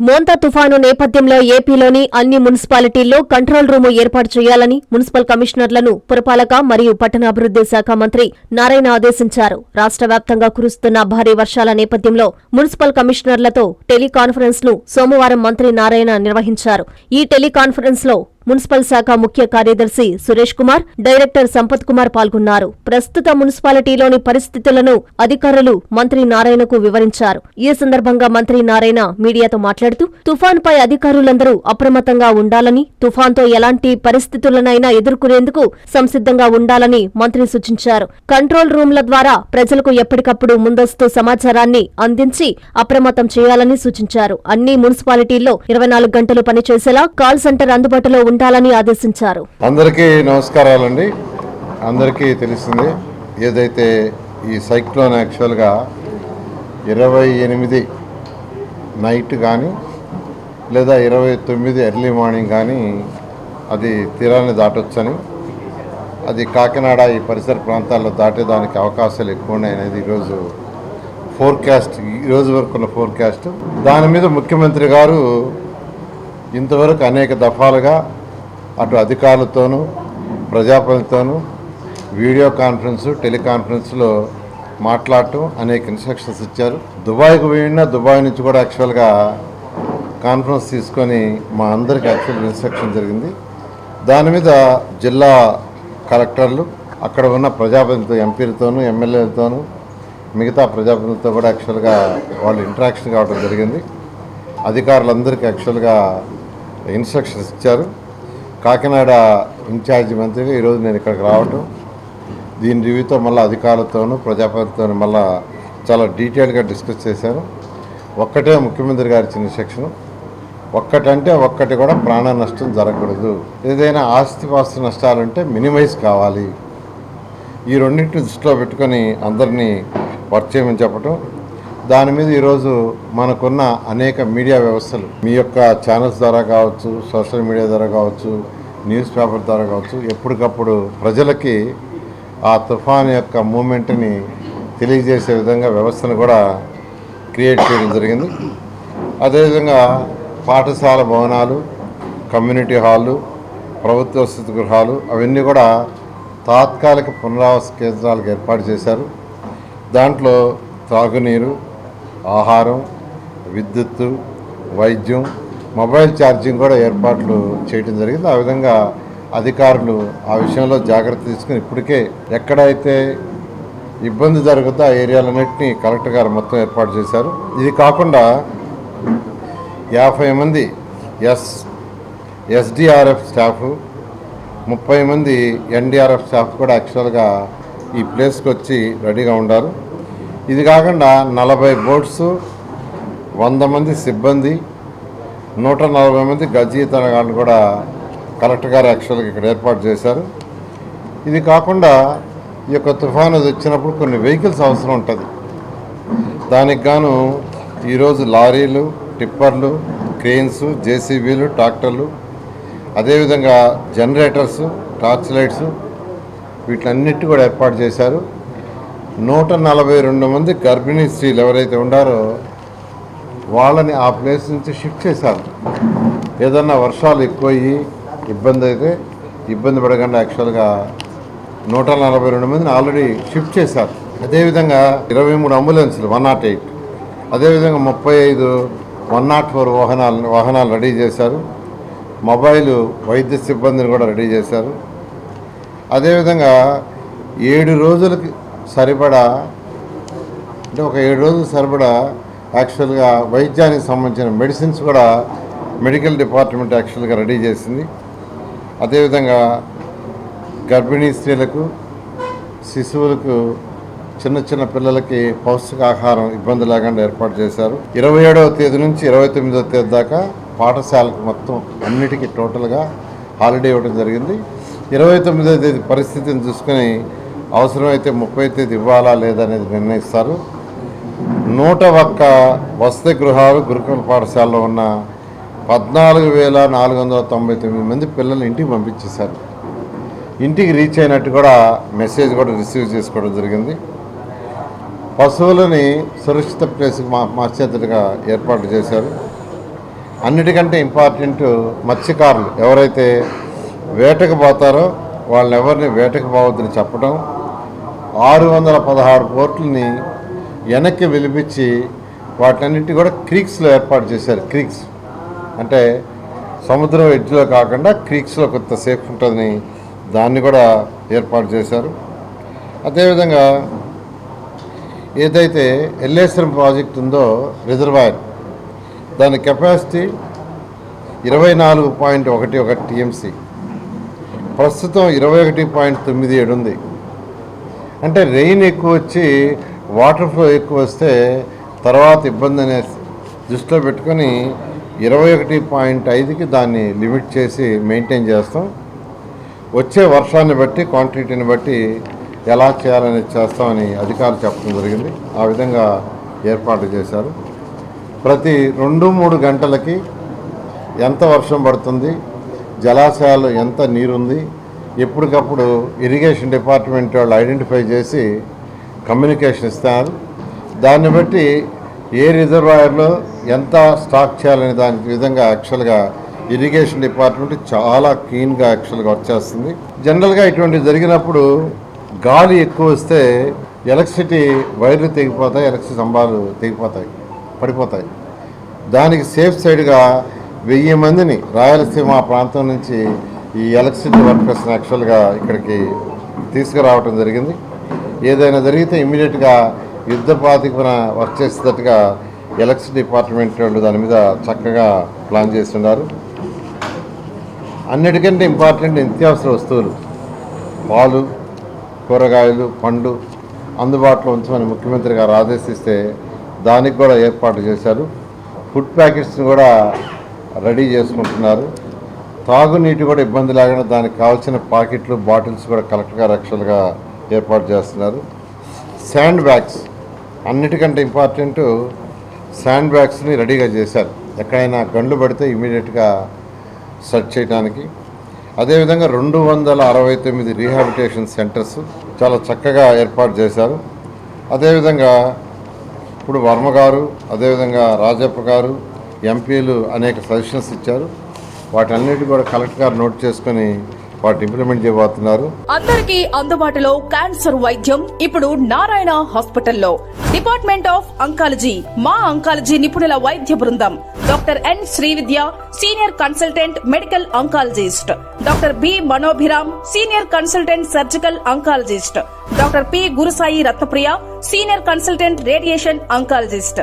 మోంతా తుఫాను నేపథ్యంలో ఏపీలోని అన్ని మున్సిపాలిటీల్లో కంట్రోల్ రూమ్ ఏర్పాటు చేయాలని మున్సిపల్ కమిషనర్లను పురపాలక మరియు పట్టణాభివృద్ధి శాఖ మంత్రి నారాయణ ఆదేశించారు. రాష్ట్ర వ్యాప్తంగా కురుస్తున్న భారీ వర్షాల నేపథ్యంలో మున్సిపల్ కమిషనర్లతో టెలికాన్ఫరెన్స్ను సోమవారం మంత్రి నారాయణ నిర్వహించారు. ఈ టెలికాన్ఫరెన్స్లో మున్సిపల్ శాఖ ముఖ్య కార్యదర్శి సురేష్ కుమార్ డైరెక్టర్ సంపత్ కుమార్ పాల్గొన్నారు. ప్రస్తుత మున్సిపాలిటీలోని పరిస్థితులను అధికారులు మంత్రి నారాయణకు వివరించారు. ఈ సందర్భంగా మంత్రి నారాయణ మీడియాతో మాట్లాడుతూ తుఫాన్పై అధికారులందరూ అప్రమత్తంగా ఉండాలని తుఫాన్తో ఎలాంటి పరిస్థితులనైనా ఎదుర్కొనేందుకు సంసిద్ధంగా ఉండాలని మంత్రి సూచించారు. కంట్రోల్ రూమ్ల ద్వారా ప్రజలకు ఎప్పటికప్పుడు ముందస్తు సమాచారాన్ని అందించి అప్రమత్తం చేయాలని సూచించారు. అన్ని మున్సిపాలిటీల్లో ఇరవై నాలుగు గంటలు పనిచేసేలా కాల్ సెంటర్ అందుబాటులో ఉండాలని ఆదేశించారు. అందరికీ నమస్కారాలండి. అందరికీ తెలిసింది ఏదైతే ఈ సైక్లోన్ యాక్చువల్గా ఇరవై ఎనిమిది నైట్ కానీ లేదా ఇరవై తొమ్మిది ఎర్లీ మార్నింగ్ కానీ అది తీరాన్ని దాటొచ్చని అది కాకినాడ ఈ పరిసర ప్రాంతాల్లో దాటేదానికి అవకాశాలు ఎక్కువ ఉన్నాయి అనేది ఈరోజు ఫోర్కాస్ట్ ఈ రోజు వరకు ఉన్న ఫోర్కాస్ట్. దాని మీద ముఖ్యమంత్రి గారు ఇంతవరకు అనేక దఫాలుగా అటు అధికారులతోనూ ప్రజాప్రతినిధితోనూ వీడియో కాన్ఫరెన్స్ టెలికాన్ఫరెన్స్లో మాట్లాడటం అనేక ఇన్స్ట్రక్షన్స్ ఇచ్చారు. దుబాయ్కు పోయినా దుబాయ్ నుంచి కూడా యాక్చువల్గా కాన్ఫరెన్స్ తీసుకొని మా అందరికి యాక్చువల్ ఇన్స్ట్రక్షన్ జరిగింది. దాని మీద జిల్లా కలెక్టర్లు అక్కడ ఉన్న ప్రజాప్రతినిధులతో ఎంపీలతోనూ ఎమ్మెల్యేలతోనూ మిగతా ప్రజాప్రతినిధులతో కూడా యాక్చువల్గా వాళ్ళు ఇంటరాక్షన్ కావడం జరిగింది. అధికారులందరికీ యాక్చువల్గా ఇన్స్ట్రక్షన్స్ ఇచ్చారు. కాకినాడ ఇన్ఛార్జి మంత్రిగా ఈరోజు నేను ఇక్కడికి రావటం. దీని రివ్యూతో మళ్ళీ అధికారులతోనూ ప్రజాప్రతినిధులతో మళ్ళీ చాలా డీటెయిల్గా డిస్కస్ చేశాను. ఒక్కటే ముఖ్యమంత్రి గారి ఇచ్చిన సెక్షన్. ఒక్కటంటే ఒక్కటి కూడా ప్రాణ నష్టం జరగకూడదు. ఏదైనా ఆస్తిపాస్తి నష్టాలుంటే మినిమైజ్ కావాలి. ఈ రెండింటిని దృష్టిలో పెట్టుకొని అందరినీ వర్క్ చేయమని చెప్పటం. దాని మీద ఈరోజు మనకున్న అనేక మీడియా వ్యవస్థలు మీ యొక్క ఛానల్స్ ద్వారా కావచ్చు సోషల్ మీడియా ద్వారా కావచ్చు న్యూస్ పేపర్ ద్వారా కావచ్చు ఎప్పటికప్పుడు ప్రజలకి ఆ తుఫాన్ యొక్క మూమెంట్ని తెలియజేసే విధంగా వ్యవస్థను కూడా క్రియేట్ చేయడం జరిగింది. అదేవిధంగా పాఠశాల భవనాలు కమ్యూనిటీ హాళ్ళు ప్రభుత్వ వసతి గృహాలు అవన్నీ కూడా తాత్కాలిక పునరావాస కేంద్రాలకు ఏర్పాటు చేశారు. దాంట్లో త్రాగునీరు ఆహారం విద్యుత్తు వైద్యం మొబైల్ ఛార్జింగ్ కూడా ఏర్పాట్లు చేయడం జరిగింది. ఆ విధంగా అధికారులు ఆ విషయంలో జాగ్రత్త తీసుకుని ఇప్పటికే ఎక్కడైతే ఇబ్బంది జరుగుతుందో ఆ ఏరియాలన్నింటినీ కలెక్టర్ గారు మొత్తం ఏర్పాటు చేశారు. ఇది కాకుండా యాభై మంది ఎస్ ఎస్డిఆర్ఎఫ్ స్టాఫ్ ముప్పై మంది ఎన్డీఆర్ఎఫ్ స్టాఫ్ కూడా యాక్చువల్గా ఈ ప్లేస్కి వచ్చి రెడీగా ఉండారు. ఇది కాకుండా నలభై బోట్స్ వంద మంది సిబ్బంది నూట నలభై మంది గజీతనగాన్ని కూడా కలెక్టర్ గారు యాక్చువల్గా ఇక్కడ ఏర్పాటు చేశారు. ఇది కాకుండా ఈ యొక్క తుఫాను అది వచ్చినప్పుడు కొన్ని వెహికల్స్ అవసరం ఉంటుంది. దానికి గాను ఈరోజు లారీలు టిప్పర్లు క్రెయిన్స్ జేసీబీలు ట్రాక్టర్లు అదేవిధంగా జనరేటర్స్ టార్చ్ లైట్స్ వీటిలన్నిటి కూడా ఏర్పాటు చేశారు. నూట నలభై రెండు మంది గర్భిణీ స్త్రీలు ఎవరైతే ఉండారో వాళ్ళని ఆ ప్లేస్ నుంచి షిఫ్ట్ చేశారు. ఏదన్నా వర్షాలు ఎక్కువయ్యి ఇబ్బంది అయితే ఇబ్బంది పడకుండా యాక్చువల్గా నూట నలభై రెండు మందిని ఆల్రెడీ షిఫ్ట్ చేశారు. అదేవిధంగా ఇరవై మూడు అంబులెన్సులు వన్ నాట్ ఎయిట్. అదేవిధంగా ముప్పై ఐదు వన్ నాట్ ఫోర్ వాహనాలు వాహనాలు రెడీ చేశారు. మొబైల్ వైద్య సిబ్బందిని కూడా రెడీ చేశారు. అదేవిధంగా ఏడు రోజులకి సరిపడా అంటే ఒక ఏడు రోజులు సరిపడా యాక్చువల్గా వైద్యానికి సంబంధించిన మెడిసిన్స్ కూడా మెడికల్ డిపార్ట్మెంట్ యాక్చువల్గా రెడీ చేసింది. అదేవిధంగా గర్భిణీ స్త్రీలకు శిశువులకు చిన్న చిన్న పిల్లలకి పౌష్టికాహారం ఇబ్బంది లేకుండా ఏర్పాటు చేశారు. ఇరవై ఏడవ తేదీ నుంచి ఇరవై తొమ్మిదవ తేదీ దాకా పాఠశాలకు మొత్తం అన్నిటికీ టోటల్గా హాలిడే ఇవ్వడం జరిగింది. ఇరవై తొమ్మిదవ తేదీ పరిస్థితిని చూసుకొని అవసరమైతే ముప్పై తేదీ ఇవ్వాలా లేదా అనేది నిర్ణయిస్తారు. నూట ఒక్క వసతి గృహాలు గురుకుల పాఠశాలలో ఉన్న పద్నాలుగు వేల నాలుగు వందల తొంభై తొమ్మిది మంది పిల్లల్ని ఇంటికి పంపించేశారు. ఇంటికి రీచ్ అయినట్టు కూడా మెసేజ్ కూడా రిసీవ్ చేసుకోవడం జరిగింది. పశువులని సురక్షిత ప్లేస్కి మా మార్చేటట్టుగా ఏర్పాటు చేశారు. అన్నిటికంటే ఇంపార్టెంట్ మత్స్యకారులు. ఎవరైతే వేటకు పోతారో వాళ్ళని ఎవరిని వేటకు పోవద్దని చెప్పడం ఆరు వందల పదహారు కోట్లని వెనక్కి వెలిపించి వాటన్నింటినీ కూడా క్రీక్స్లో ఏర్పాటు చేశారు. క్రీక్స్ అంటే సముద్రం ఎడ్జ్లో కాకుండా క్రీక్స్లో కొంత సేఫ్ ఉంటుందని దాన్ని కూడా ఏర్పాటు చేశారు. అదేవిధంగా ఏదైతే ఎల్లేశ్వరం ప్రాజెక్ట్ ఉందో రిజర్వాయర్ దాని కెపాసిటీ ఇరవై నాలుగు పాయింట్ ఒకటి ఒకటి టీఎంసీ. ప్రస్తుతం ఇరవై ఒకటి పాయింట్ తొమ్మిది ఏడు ఉంది. అంటే రెయిన్ ఎక్కువ వచ్చి వాటర్ ఫ్లో ఎక్కువ వస్తే తర్వాత ఇబ్బంది అనే దృష్టిలో పెట్టుకొని ఇరవై ఒకటి పాయింట్ ఐదుకి దాన్ని లిమిట్ చేసి మెయింటైన్ చేస్తాం. వచ్చే వర్షాన్ని బట్టి క్వాంటిటీని బట్టి ఎలా చేయాలనేది చేస్తామని అధికారులు చెప్పడం జరిగింది. ఆ విధంగా ఏర్పాటు చేశారు. ప్రతి రెండు మూడు గంటలకి ఎంత వర్షం పడుతుంది జలాశయాల్లో ఎంత నీరుంది ఎప్పటికప్పుడు ఇరిగేషన్ డిపార్ట్మెంట్ వాళ్ళు ఐడెంటిఫై చేసి కమ్యూనికేషన్ ఇస్తారు. దాన్ని బట్టి ఏ రిజర్వాయర్లో ఎంత స్టాక్ చేయాలనే దాని విధంగా యాక్చువల్గా ఇరిగేషన్ డిపార్ట్మెంట్ చాలా క్లీన్గా యాక్చువల్గా వర్క్ చేస్తుంది. జనరల్గా ఇటువంటి జరిగినప్పుడు గాలి ఎక్కువ వస్తే ఎలక్ట్రిసిటీ వైర్లు తెగిపోతాయి ఎలక్ట్రిసిటీ స్తంభాలు తెగిపోతాయి పడిపోతాయి. దానికి సేఫ్ సైడ్గా వెయ్యి మందిని రాయలసీమ ప్రాంతం నుంచి ఈ ఎలక్ట్రిసిటీ వర్కర్స్ని యాక్చువల్గా ఇక్కడికి తీసుకురావటం జరిగింది. ఏదైనా జరిగితే ఇమీడియట్గా యుద్ధ ప్రాతిపన వర్క్ చేసేటట్టుగా ఎలక్ట్రిసిటీ డిపార్ట్మెంట్ వాళ్ళు దాని మీద చక్కగా ప్లాన్ చేస్తున్నారు. అన్నిటికంటే ఇంపార్టెంట్ నిత్యావసర వస్తువులు. పాలు కూరగాయలు పండు అందుబాటులో ఉంచమని ముఖ్యమంత్రి గారు ఆదేశిస్తే దానికి కూడా ఏర్పాటు చేశారు. ఫుడ్ ప్యాకెట్స్ని కూడా రెడీ చేసుకుంటున్నారు. తాగునీటి కూడా ఇబ్బంది లేకుండా దానికి కావాల్సిన పాకెట్లు బాటిల్స్ కూడా కలెక్ట్గా రక్షలుగా ఏర్పాటు చేస్తున్నారు. శాండ్ బ్యాగ్స్ అన్నిటికంటే ఇంపార్టెంట్ శాండ్ బ్యాగ్స్ని రెడీగా చేశారు. ఎక్కడైనా గండ్లు పడితే ఇమీడియట్గా సెర్చ్ చేయడానికి. అదేవిధంగా రెండు వందల అరవై తొమ్మిది రీహాబిటేషన్ సెంటర్స్ చాలా చక్కగా ఏర్పాటు చేశారు. అదేవిధంగా ఇప్పుడు వర్మ గారు అదేవిధంగా రాజప్ప గారు ఎంపీలు అనేక సజెషన్స్ ఇచ్చారు. వాటన్నిటి కూడా కలెక్టర్ గారు నోట్ చేసుకుని వాటి ఇంప్లిమెంట్ చేయబోతున్నారు. అందరికీ అందుబాటులో క్యాన్సర్ వైద్యం ఇప్పుడు నారాయణ హాస్పిటల్లో. డిపార్ట్మెంట్ ఆఫ్ అంకాలజీ మా అంకాలజీ నిపుణుల వైద్య బృందం. Doctor N Srividya senior consultant medical oncologist. Doctor B Manobhiram senior consultant surgical oncologist. Doctor P Gurusai Ratnapriya senior consultant radiation oncologist.